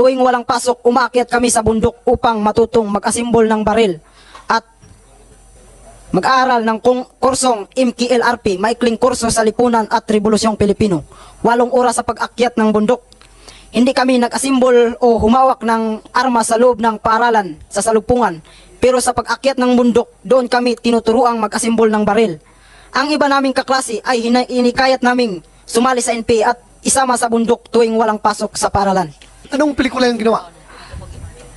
Tuwing walang pasok, umakyat kami sa bundok upang matutong mag-asimbol ng baril at mag-aaral ng kursong MKLRP, maikling kurso sa lipunan at Rebolusyong Pilipino. Walong oras sa pag-akyat ng bundok. Hindi kami nag-asimbol o humawak ng armas sa loob ng paaralan sa salugpungan. Pero sa pag-akyat ng bundok, doon kami tinuturuang mag-asimbol ng baril. Ang iba naming kaklase ay hina- inikayat naming sumali sa NP at isama sa bundok tuwing walang pasok sa paaralan. Anong pelikula yung ginawa?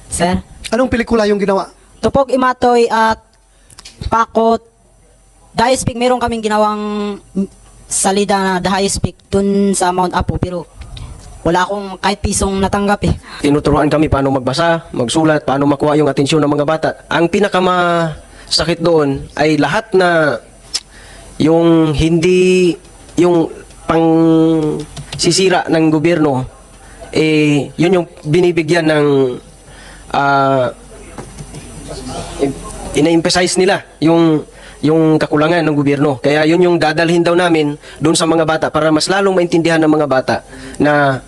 Sir? Anong pelikula yung ginawa? Tupok Imatoy at Pakot The High Peak, meron kaming ginawang salida na The High Peak dun sa Mount Apo pero wala akong kahit pisong natanggap eh. tinuturuan kami paano magbasa, magsulat, paano makuha yung atensyon ng mga bata. Ang pinakamasakit doon ay lahat na yung hindi yung pang sisira ng gobyerno eh yun yung binibigyan ng ah ina-emphasize nila yung yung kakulangan ng gobyerno. Kaya yun yung dadalhin daw namin doon sa mga bata para mas lalong maintindihan ng mga bata na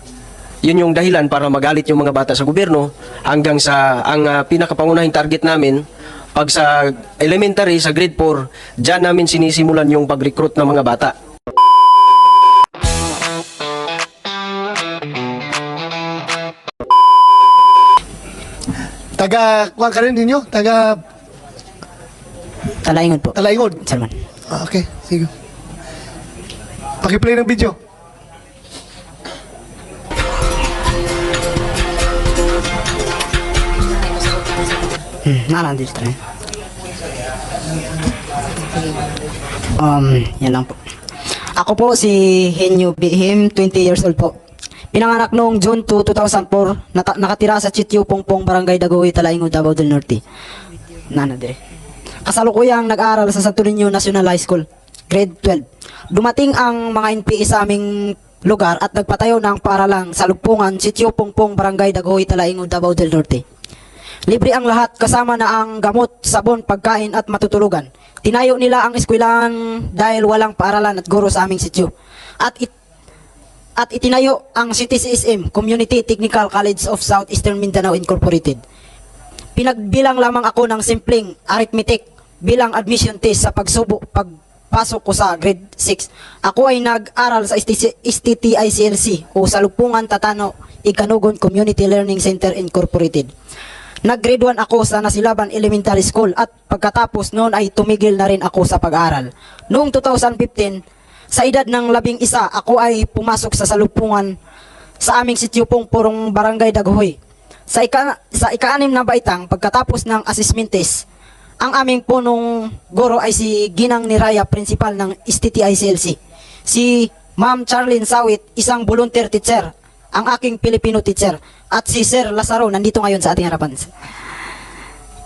yun yung dahilan para magalit yung mga bata sa gobyerno hanggang sa ang ah, pinakapangunahing target namin pag sa elementary sa grade 4 diyan namin sinisimulan yung pag-recruit ng mga bata. Taga, kuha ka rin ninyo? Taga Talaingon po. Talaingod? Sir man. Ah, okay, sige. Pakiplay ng video. Hmm, nana dito tayo. Um, yan lang po. Ako po si Henyo Bihim, 20 years old po. Pinanganak noong June 2, 2004, nata- nakatira sa Chityo Pongpong, Barangay Dagoy, Talaingon, Davao del Norte. Nana dire. Kasalukuyang nag-aaral sa Santo Niño National High School, grade 12. Dumating ang mga NPE sa aming lugar at nagpatayo ng paaralang sa Lugpungan, Sityo Pongpong, Barangay Dagoy, Talaingon, Davao del Norte. Libre ang lahat kasama na ang gamot, sabon, pagkain at matutulugan. Tinayo nila ang eskwelahan dahil walang paaralan at guro sa aming sityo. At it, at itinayo ang CTCSM, Community Technical College of Southeastern Mindanao Incorporated. Pinagbilang lamang ako ng simpleng arithmetic bilang admission test sa pagsubo pagpasok ko sa grade 6. Ako ay nag-aral sa STTICLC o sa Lupungan Tatano Ikanugon Community Learning Center Incorporated. Nag-grade 1 ako sa Nasilaban Elementary School at pagkatapos noon ay tumigil na rin ako sa pag-aaral. Noong 2015, sa edad ng labing isa, ako ay pumasok sa salupungan sa aming sityupong purong barangay Dagohoy. Sa, ika, sa ika-anim na baitang, pagkatapos ng assessment test, ang aming punong guro ay si Ginang Niraya, principal ng STTICLC. Si Ma'am Charlene Sawit, isang volunteer teacher, ang aking Filipino teacher. At si Sir Lazaro, nandito ngayon sa ating harapan.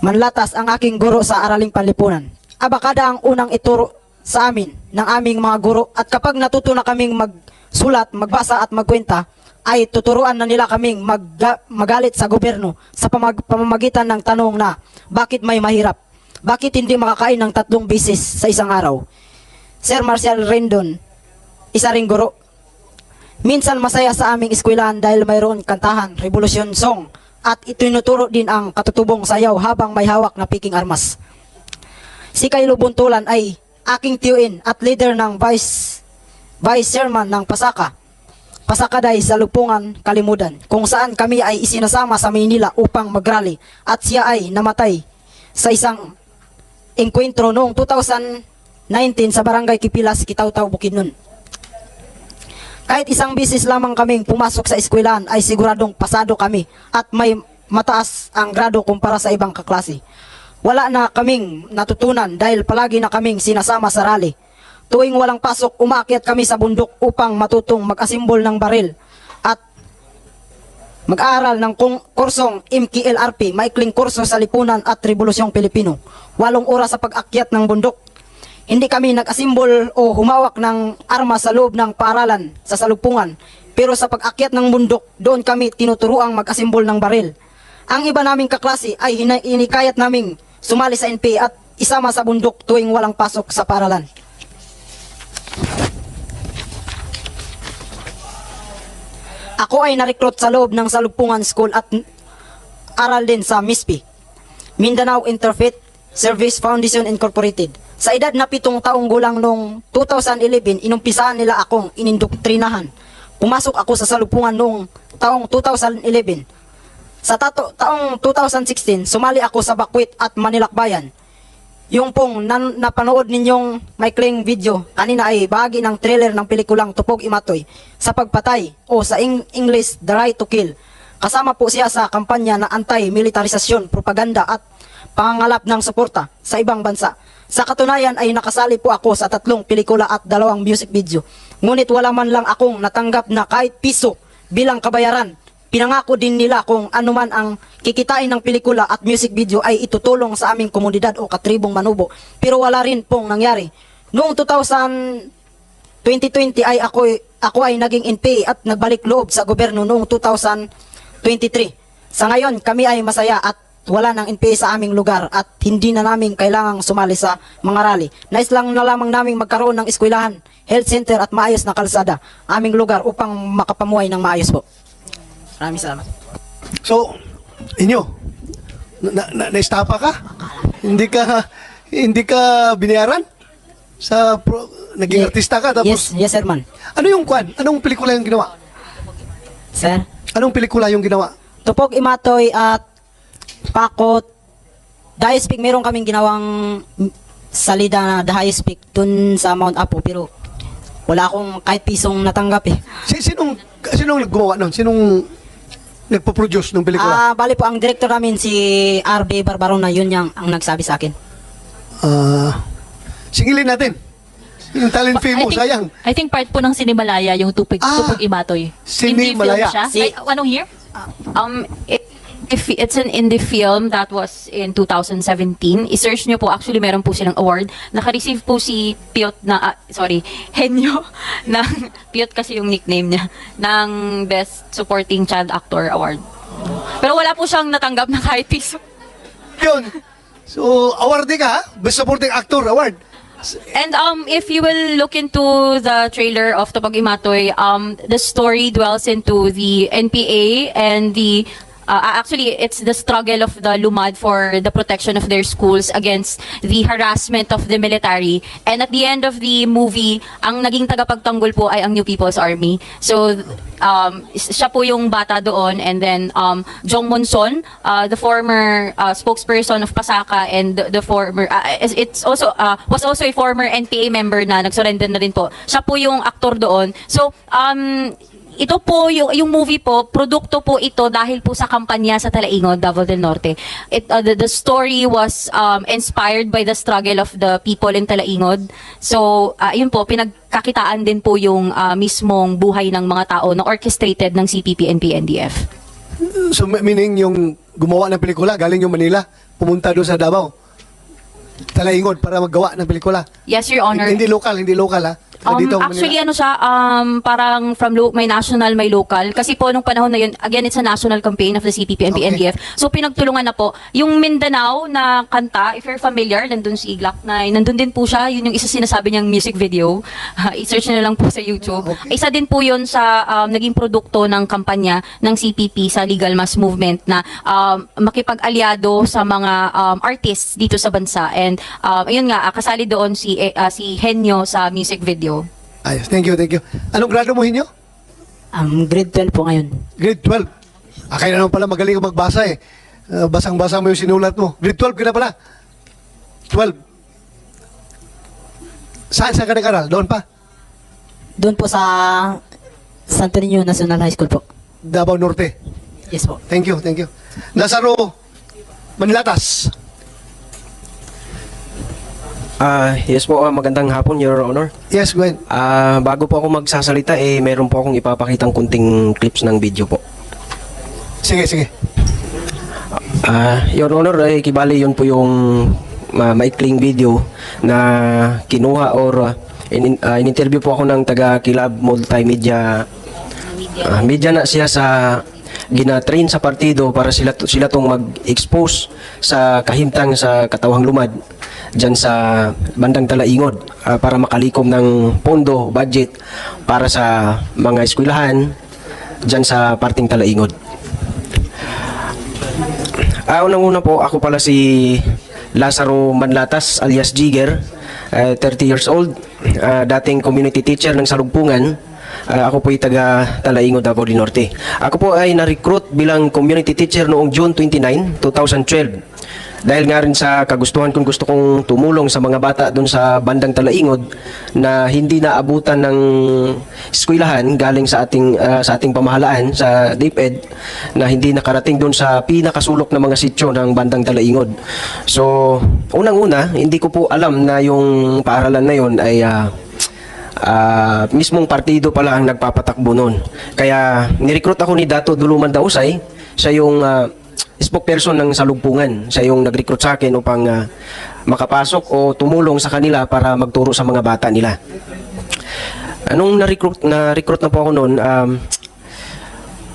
Manlatas ang aking guro sa Araling Panlipunan. Abakada ang unang ituro sa amin ng aming mga guro at kapag natuto na kaming magsulat, magbasa at magkwenta, ay tuturuan na nila kaming magga- magalit sa gobyerno sa pamag- pamamagitan ng tanong na bakit may mahirap? Bakit hindi makakain ng tatlong bisis sa isang araw? Sir Marcial Rendon, isa ring guro. Minsan masaya sa aming eskwelahan dahil mayroon kantahan, revolusyon song, at itinuturo din ang katutubong sayaw habang may hawak na piking armas. Si Kaylo Buntulan ay aking tiyuin at leader ng vice, vice chairman ng Pasaka. Pasakaday sa Lupungan, Kalimudan, kung saan kami ay isinasama sa Maynila upang magrally at siya ay namatay sa isang engkwentro noong 2019 sa Barangay Kipilas, Kitaw-Taw, Bukidnon. Kahit isang bisis lamang kaming pumasok sa eskwelahan ay siguradong pasado kami at may mataas ang grado kumpara sa ibang kaklase. Wala na kaming natutunan dahil palagi na kaming sinasama sa rally. Tuwing walang pasok, umakyat kami sa bundok upang matutong mag-asimbol ng baril at mag-aaral ng kursong MKLRP, maikling kurso sa lipunan at Rebolusyong Pilipino. Walong oras sa pag-akyat ng bundok. Hindi kami nag-asimbol o humawak ng armas sa loob ng paaralan sa salugpungan. Pero sa pag-akyat ng bundok, doon kami tinuturuang mag-asimbol ng baril. Ang iba naming kaklase ay hina- inikayat naming sumali sa NP at isama sa bundok tuwing walang pasok sa paaralan. Ako ay na-recruit sa loob ng Salugpungan School at aral din sa MISPI, Mindanao Interfaith Service Foundation Incorporated. Sa edad na pitong taong gulang noong 2011, inumpisaan nila akong inindoktrinahan. Pumasok ako sa Salugpungan noong taong 2011. Sa tato, taong 2016, sumali ako sa Bakwit at Manilakbayan. Yung pong nan, napanood ninyong maikling video kanina ay bahagi ng trailer ng pelikulang Tupog Imatoy sa pagpatay o sa Eng- English The Right to Kill. Kasama po siya sa kampanya na anti-militarisasyon, propaganda at pangangalap ng suporta sa ibang bansa. Sa katunayan ay nakasali po ako sa tatlong pelikula at dalawang music video. Ngunit wala man lang akong natanggap na kahit piso bilang kabayaran Pinangako din nila kung anuman ang kikitain ng pelikula at music video ay itutulong sa aming komunidad o katribong manubo. Pero wala rin pong nangyari. Noong 2000, 2020 ay ako, ako ay naging NPA at nagbalik loob sa gobyerno noong 2023. Sa ngayon, kami ay masaya at wala ng NPA sa aming lugar at hindi na namin kailangang sumali sa mga rally. Nais lang na lamang namin magkaroon ng eskwelahan, health center at maayos na kalsada aming lugar upang makapamuhay ng maayos po. Maraming salamat. So, inyo, na, na, na-estapa ka? Hindi ka, hindi ka binayaran? Sa pro, naging artista ka tapos Yes, yes sir man. ano yung kwan? Anong pelikula yung ginawa? Sir, Anong pelikula yung ginawa? Tupog Imatoy at Pakot Dahil Speak, meron kaming ginawang salida na The Highest Peak dun sa Mount Apo pero wala akong kahit pisong natanggap eh. Si, sinong sinong gumawa nun? Sinong nagpo-produce ng pelikula? Ah, bali po ang director namin si RB Barbarona, yun yung ang nagsabi sa akin. Ah, singilin natin. Yung talent mo, I think, sayang. I think part po ng Sinimalaya, yung Tupig, Ah, Tupig Imatoy. Sinimalaya. Indie film siya. Si- Ay, anong year? Um, it, if it's an indie film that was in 2017, i-search nyo po, actually meron po silang award. Naka-receive po si Piot na, ah, sorry, Henyo, ng, Piot kasi yung nickname niya, ng Best Supporting Child Actor Award. Pero wala po siyang natanggap na kahit piso. Yun. So, award ka, ha? Best Supporting Actor Award. And um, if you will look into the trailer of Tupag Imatoy, um, the story dwells into the NPA and the uh, actually it's the struggle of the Lumad for the protection of their schools against the harassment of the military. And at the end of the movie, ang naging tagapagtanggol po ay ang New People's Army. So um, siya po yung bata doon and then um, Jong Monson, uh, the former uh, spokesperson of Pasaka and the, the former uh, it's also uh, was also a former NPA member na nagsurrender na rin po. Siya po yung aktor doon. So um ito po yung yung movie po produkto po ito dahil po sa kampanya sa Talaingon, Davao del Norte. It uh, the, the story was um, inspired by the struggle of the people in Talaingod. So uh, yun po pinagkakitaan din po yung uh, mismong buhay ng mga tao na orchestrated ng CPP and PNDF. So, meaning yung gumawa ng pelikula, galing yung Manila, pumunta doon sa Davao. Talaingod para maggawa ng pelikula. Yes, Your Honor. Hindi local, hindi local ha. Um, Dito, actually, ano siya, um, parang from lo- may national, may local. Kasi po, nung panahon na yun, again, it's a national campaign of the CPP and Okay. PNDF. So, pinagtulungan na po. Yung Mindanao na kanta, if you're familiar, nandun si Glock 9, nandun din po siya. Yun yung isa sinasabi niyang music video. I-search nyo na lang po sa YouTube. Okay. Isa din po yun sa um, naging produkto ng kampanya ng CPP sa Legal Mass Movement na um, makipag-alyado sa mga um, artists dito sa bansa. And um, ayun nga, ah, kasali doon si, ah, si Henyo sa music video. Ayos, thank you, thank you. Anong grado mo hinyo? Um, grade 12 po ngayon. Grade 12. Ah, kaya naman pala magaling ka magbasa eh. Ah, basang-basa mo yung sinulat mo. Grade 12 ka na pala. 12. Saan saan ka nag-aral? Doon pa? Doon po sa Santo Niño National High School po. Davao Norte. Yes po. Thank you, thank you. Lazaro Manilatas. Ah, yes po, ah, magandang hapon, Your Honor. Yes, go ahead. Ah, bago po ako magsasalita, eh, meron po akong ipapakitang kunting clips ng video po. Sige, sige. Ah, Your Honor, eh, kibali yun po yung ma maikling video na kinuha or uh, in, ah, in-interview po ako ng taga Kilab Multimedia Ah, media na siya sa gina-train sa partido para sila sila tong mag-expose sa kahimtang sa katawang lumad diyan sa bandang Talaingod ah, para makalikom ng pondo budget para sa mga eskwelahan dyan sa parting Talaingod. Ah, unang-una po, ako pala si Lazaro Manlatas alias Jigger, ah, 30 years old, ah, dating community teacher ng Salugpungan. Ah, ako po ay taga Talaingod, Davao del Norte. Ako po ay na-recruit bilang community teacher noong June 29, 2012. Dahil nga rin sa kagustuhan kong gusto kong tumulong sa mga bata doon sa bandang Talaingod na hindi naabutan ng eskwelahan galing sa ating ah, sa ating pamahalaan sa DepEd na hindi nakarating doon sa pinakasulok ng mga sityo ng bandang Talaingod. So, unang-una, hindi ko po alam na yung paaralan na yon ay ah, ah, mismong partido pala ang nagpapatakbo noon. Kaya nirecruit ako ni Dato Duluman Dausay, siya yung ah, spokesperson ng salugpungan. Siya yung nag-recruit sa akin upang ah, makapasok o tumulong sa kanila para magturo sa mga bata nila. Anong na-recruit na recruit na po ako noon, um,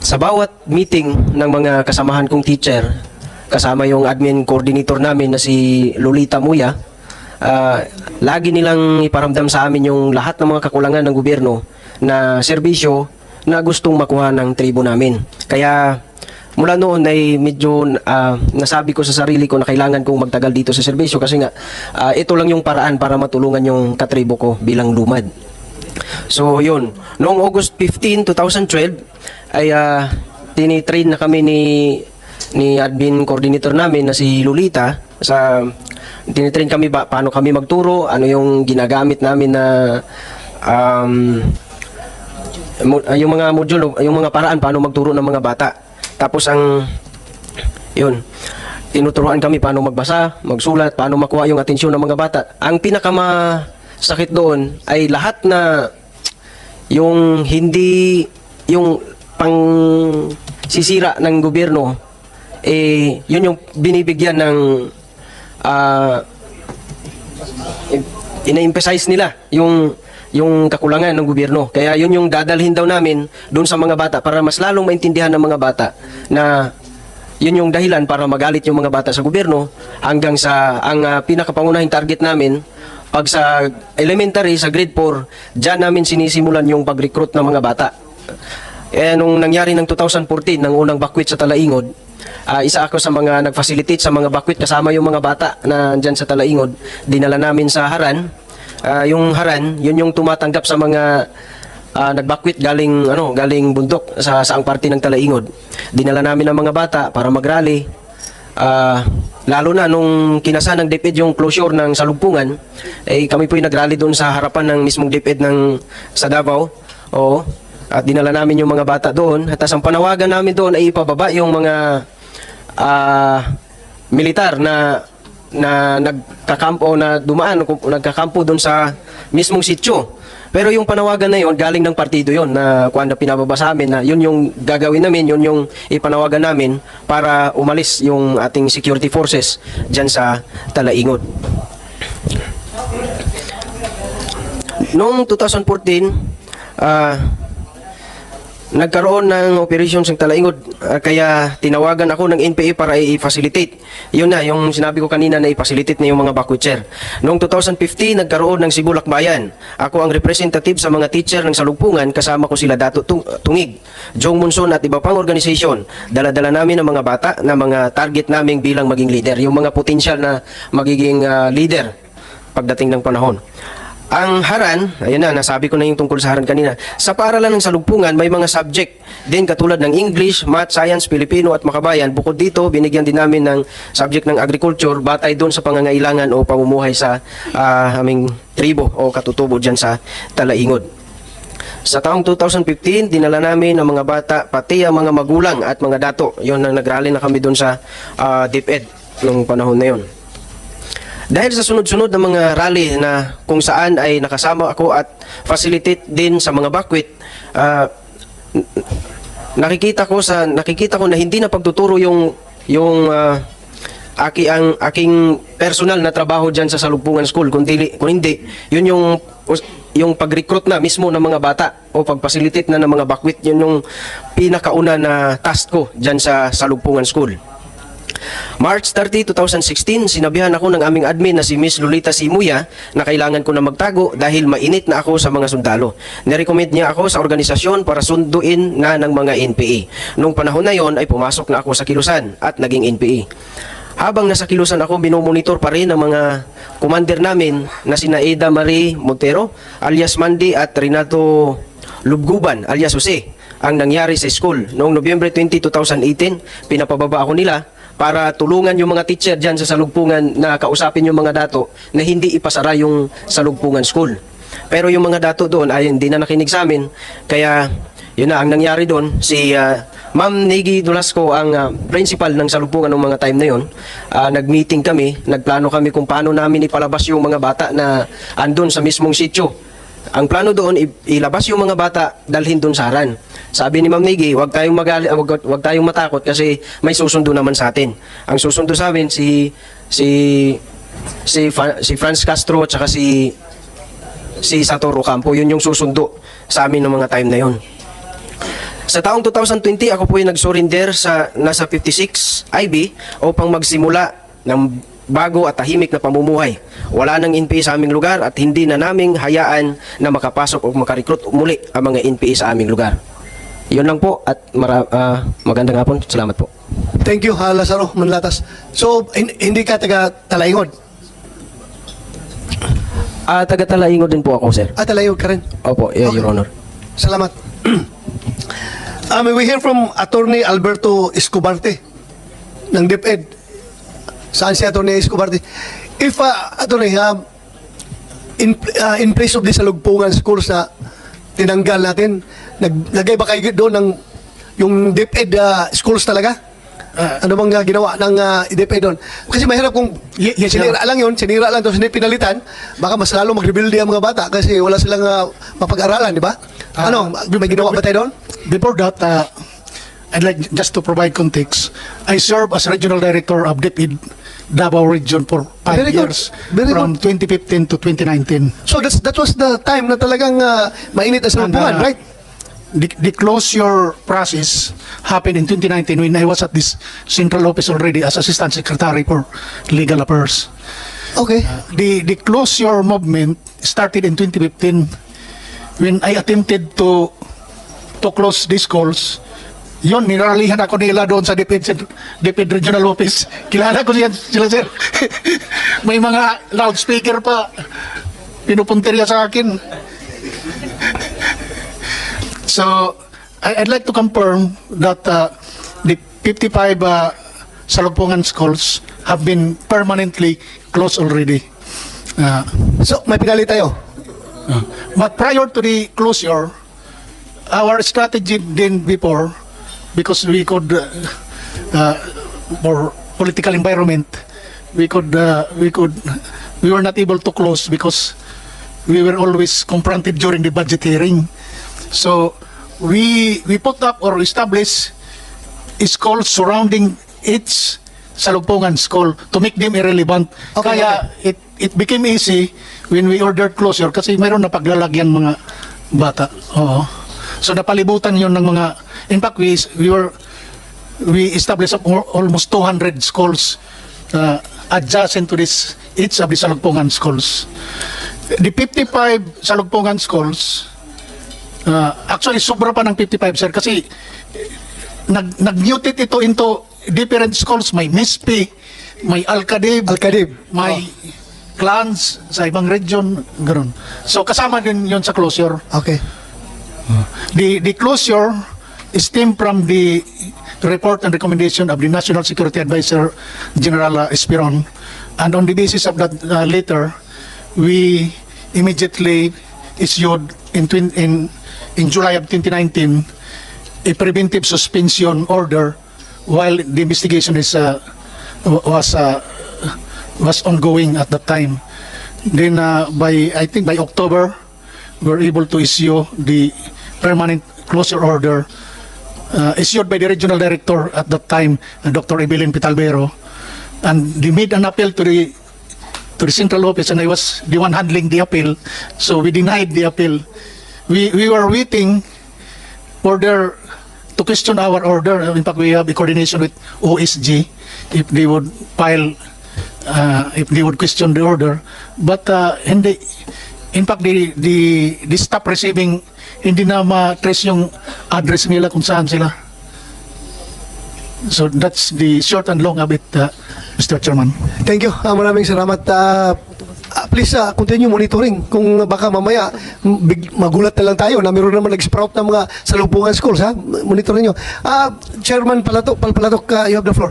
sa bawat meeting ng mga kasamahan kong teacher, kasama yung admin coordinator namin na si Lolita Muya, ah, lagi nilang iparamdam sa amin yung lahat ng mga kakulangan ng gobyerno na serbisyo na gustong makuha ng tribo namin. Kaya mula noon ay medyo ah, nasabi ko sa sarili ko na kailangan kong magtagal dito sa serbisyo kasi nga ah, ito lang yung paraan para matulungan yung katribo ko bilang lumad. So yun, noong August 15, 2012 ay uh, tinitrain na kami ni ni admin coordinator namin na si Lolita sa tinitrain kami ba paano kami magturo, ano yung ginagamit namin na um, ah, yung mga module, yung mga paraan paano magturo ng mga bata. Tapos ang yun, tinuturuan kami paano magbasa, magsulat, paano makuha yung atensyon ng mga bata. Ang pinakama sakit doon ay lahat na yung hindi yung pang sisira ng gobyerno eh yun yung binibigyan ng ah ina-emphasize nila yung yung kakulangan ng gobyerno. Kaya yun yung dadalhin daw namin doon sa mga bata para mas lalong maintindihan ng mga bata na yun yung dahilan para magalit yung mga bata sa gobyerno hanggang sa ang ah, pinakapangunahing target namin pag sa elementary sa grade 4 diyan namin sinisimulan yung pag-recruit ng mga bata. Eh nung nangyari ng 2014 ng unang bakwit sa Talaingod, ah, isa ako sa mga nag-facilitate sa mga bakwit kasama yung mga bata na dyan sa Talaingod. Dinala namin sa Haran. Ah, yung Haran, yun yung tumatanggap sa mga ah, nagbakwit galing ano, galing bundok sa saang parte ng Talaingod. Dinala namin ang mga bata para mag-rally. Ah, lalo na nung kinasa ng DepEd yung closure ng salugpungan, eh kami po yung nag-rally doon sa harapan ng mismong DepEd ng sa Davao. Oo. At dinala namin yung mga bata doon. At ang panawagan namin doon ay ipababa yung mga ah, militar na na nagkakampo na dumaan kung nagkakampo doon sa mismong sityo. Pero yung panawagan na yon galing ng partido yon na kuan na pinababa sa amin na yun yung gagawin namin, yun yung ipanawagan namin para umalis yung ating security forces diyan sa Talaingot. Noong 2014, ah nagkaroon ng operation sa Talaingod ah, kaya tinawagan ako ng NPA para i-facilitate. Yun na, yung sinabi ko kanina na i-facilitate na yung mga bakwitcher. Noong 2015, nagkaroon ng Sibulak Bayan. Ako ang representative sa mga teacher ng Salugpungan, kasama ko sila Dato Tung- Tungig, Jong Munson at iba pang organisasyon. Dala-dala namin ang mga bata na mga target naming bilang maging leader, yung mga potential na magiging ah, leader pagdating ng panahon. Ang haran, ayun na, nasabi ko na yung tungkol sa haran kanina. Sa paaralan ng salugpungan, may mga subject din katulad ng English, Math, Science, Filipino at Makabayan. Bukod dito, binigyan din namin ng subject ng agriculture batay doon sa pangangailangan o pamumuhay sa ah, aming tribo o katutubo dyan sa Talaingod. Sa taong 2015, dinala namin ang mga bata, pati ang mga magulang at mga dato. Yun, na nagrally na kami doon sa ah, DepEd nung panahon na yun. Dahil sa sunod-sunod na mga rally na kung saan ay nakasama ako at facilitate din sa mga bakwit, ah, n- nakikita ko sa nakikita ko na hindi na pagtuturo yung yung ah, aki ang aking personal na trabaho diyan sa Salugpungan School kundi kung hindi yun yung yung pag-recruit na mismo ng mga bata o pag-facilitate na ng mga bakwit yun yung pinakauna na task ko diyan sa Salugpungan School. March 30, 2016, sinabihan ako ng aming admin na si Miss Lolita Simuya na kailangan ko na magtago dahil mainit na ako sa mga sundalo. Nirecommend niya ako sa organisasyon para sunduin na ng mga NPA. Nung panahon na yon ay pumasok na ako sa Kilusan at naging NPA. Habang nasa Kilusan ako, binomonitor pa rin ng mga commander namin na sina Eda Marie Montero, alias Mandy at Renato Lubguban, alias Jose ang nangyari sa school. Noong Nobyembre 20, 2018, pinapababa ako nila para tulungan yung mga teacher dyan sa salugpungan na kausapin yung mga dato na hindi ipasara yung salugpungan school. Pero yung mga dato doon ay hindi na nakinig sa amin. Kaya yun na, ang nangyari doon, si ah, Ma'am Negi Dulasco, ang ah, principal ng salugpungan ng mga time na yun, ah, nag-meeting kami, nagplano kami kung paano namin ipalabas yung mga bata na andun sa mismong sityo. Ang plano doon, ilabas yung mga bata, dalhin doon sa haran. Sabi ni Ma'am Niggy, wag tayong magali, wag, wag tayong matakot kasi may susundo naman sa atin. Ang susundo sa amin si si si, si Franz Castro at saka si si Satoru Campo. Yun yung susundo sa amin ng mga time na yun. Sa taong 2020, ako po ay nag-surrender sa nasa 56 IB upang magsimula ng bago at tahimik na pamumuhay. Wala nang NPA sa aming lugar at hindi na naming hayaan na makapasok o makarecruit muli ang mga NPA sa aming lugar. Yun lang po at mara- ah, magandang hapon. Salamat po. Thank you, ha, Lazaro Manlatas. So, hin- hindi ka taga Talaingod? Ah, taga-talaingod din po ako, sir. Ah, Talaingod ka rin? Opo, yeah, Your Honor. Salamat. uh, may we hear from Attorney Alberto Escobarte ng DepEd. Saan si Attorney Escobarte? If, uh, Attorney, uh, in, uh, in place of this salugpungan schools na tinanggal natin, naglagay ba kayo doon ng yung DepEd uh, schools talaga? ano bang uh, ginawa ng uh, DepEd doon? Kasi mahirap kung Ye- yes, sinira lang yun, sinira lang tapos hindi pinalitan, baka mas lalo mag-rebuild ang mga bata kasi wala silang uh, mapag-aralan, di ba? ano, may ginawa ba tayo doon? Before that, uh, I'd like just to provide context. I served as regional director of DepEd Davao region for five Very good. years Very from 2015 to 2019. So that's, that was the time na talagang uh, mainit ang salumpungan, And, uh, right? The, the closure process happened in 2019 when I was at this central office already as Assistant Secretary for Legal Affairs. Okay. The, the closure movement started in 2015 when I attempted to to close these calls. Yun, ninaralihan ako nila doon sa DepEd, DepEd Regional Office. Kilala ko siya, sila sir. May mga loudspeaker pa. Pinupunteriya sa akin. So, I- I'd like to confirm that uh, the 55 uh, Salumpungan schools have been permanently closed already. Uh, So, may pinali tayo. but prior to the closure, our strategy then before, because we could, uh, uh, for political environment, we could, uh, we could, we were not able to close because we were always confronted during the budget hearing. So we we put up or establish schools surrounding each Salugpungan school to make them irrelevant. Okay, Kaya it it became easy when we ordered closure kasi mayroon na paglalagyan mga bata. Oo. So napalibutan yon ng mga in fact we we were we established almost 200 schools uh, adjacent to this each of the Salugpungan schools. The 55 Salugpungan schools uh, actually sobra pa ng 55 sir kasi nag nag-mutate ito into different schools may MISP, may Alcadib, Alcadib. may clans sa ibang region, ganoon. So kasama din yon sa closure. Okay. The the closure stemmed from the report and recommendation of the National Security Advisor General uh, Esperon, and on the basis of that uh, letter, we immediately issued in twin, in in July of 2019 a preventive suspension order while the investigation is uh, was uh, was ongoing at that time. Then uh, by I think by October, we were able to issue the permanent closure order uh, issued by the regional director at that time, uh, Dr. Evelyn Pitalbero, and they made an appeal to the to the central office, and I was the one handling the appeal, so we denied the appeal. We we were waiting for their to question our order. In fact, we have a coordination with OSG if they would file, uh, if they would question the order. But uh, hindi, in fact, the, the, the stop receiving, hindi na ma-trace yung address nila kung saan sila. So that's the short and long of it, uh, Mr. Chairman. Thank you. Ah, maraming salamat. Ah, ah, please ah, continue monitoring kung baka mamaya big, magulat na lang tayo na meron naman nag-sprout ng mga salubungan schools ha. Monitorin nyo. Ah, Chairman Palatok, Palpalatok, ah, you have the floor.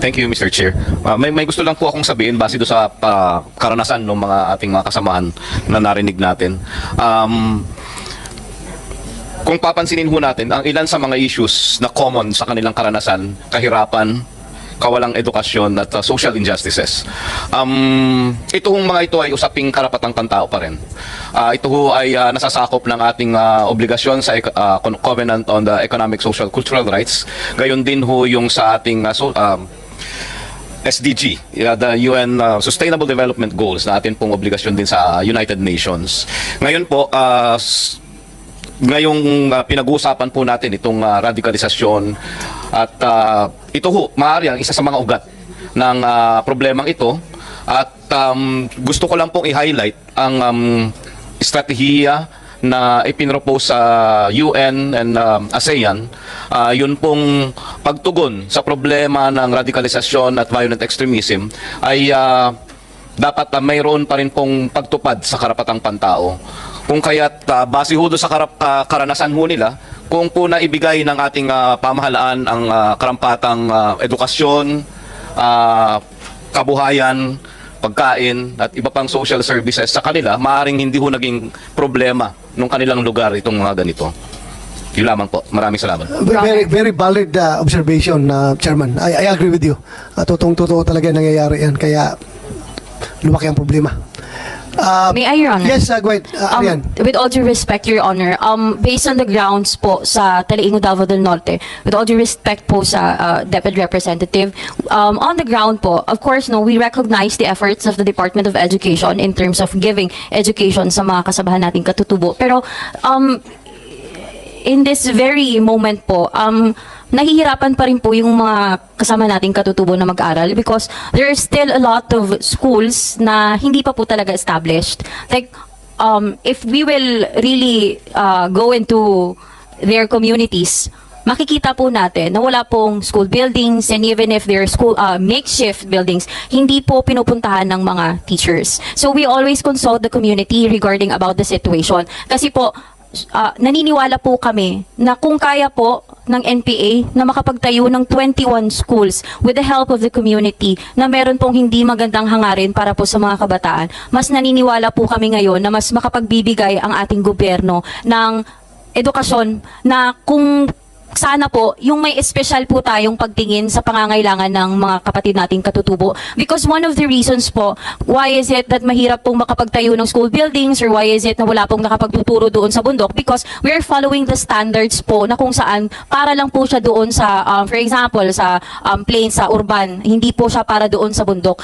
Thank you, Mr. Chair. Uh, may, may gusto lang po akong sabihin base do sa uh, karanasan ng mga ating mga kasamahan na narinig natin. Um, kung papansinin ho natin, ang ilan sa mga issues na common sa kanilang karanasan, kahirapan, kawalang edukasyon at uh, social injustices. Um, ito hong mga ito ay usaping karapatang pantao pa rin. Uh, ito ho ay uh, nasasakop ng ating uh, obligasyon sa uh, Covenant on the Economic, Social, Cultural Rights. Gayon din ho yung sa ating uh, so, um, SDG, yeah, the UN uh, Sustainable Development Goals na atin pong obligasyon din sa uh, United Nations. Ngayon po, uh, ngayong uh, pinag-uusapan po natin itong uh, radikalisasyon. At uh, ito ho, maaari ang isa sa mga ugat ng uh, problemang ito. At um, gusto ko lang pong i-highlight ang um, estratehiya na ipinropose sa UN and um, ASEAN, uh, yun pong pagtugon sa problema ng radikalisasyon at violent extremism ay uh, dapat uh, mayroon pa rin pong pagtupad sa karapatang pantao. Kung kaya't uh, base ho sa karap, uh, karanasan ho nila, kung po na ibigay ng ating uh, pamahalaan ang uh, karampatang uh, edukasyon, uh, kabuhayan, pagkain at iba pang social services sa kanila, maaring hindi ho naging problema nung kanilang lugar itong mga ganito. Yun lamang po. Maraming salamat. Very, very valid uh, observation, uh, Chairman. I, I agree with you. Uh, totoo-totoo talaga nangyayari yan. Kaya lumaki ang problema. Uh, May I, Your Honor? Yes, uh, go ahead. Uh, Um, Arian. with all due respect, Your Honor, um, based on the grounds po sa Taliingo Davao del Norte, with all due respect po sa uh, Deputy Representative, um, on the ground po, of course, no, we recognize the efforts of the Department of Education in terms of giving education sa mga kasabahan nating katutubo. Pero, um, in this very moment po, um, nahihirapan pa rin po yung mga kasama nating katutubo na mag-aral because there are still a lot of schools na hindi pa po talaga established. Like, um, if we will really uh, go into their communities, makikita po natin na wala pong school buildings and even if they're school uh, makeshift buildings, hindi po pinupuntahan ng mga teachers. So we always consult the community regarding about the situation. Kasi po, uh, naniniwala po kami na kung kaya po ng NPA na makapagtayo ng 21 schools with the help of the community na meron pong hindi magandang hangarin para po sa mga kabataan, mas naniniwala po kami ngayon na mas makapagbibigay ang ating gobyerno ng edukasyon na kung sana po, yung may espesyal po tayong pagtingin sa pangangailangan ng mga kapatid nating katutubo. Because one of the reasons po, why is it that mahirap pong makapagtayo ng school buildings or why is it na wala pong nakapagtuturo doon sa bundok? Because we are following the standards po na kung saan para lang po siya doon sa, um, for example, sa um, plains, sa urban. Hindi po siya para doon sa bundok.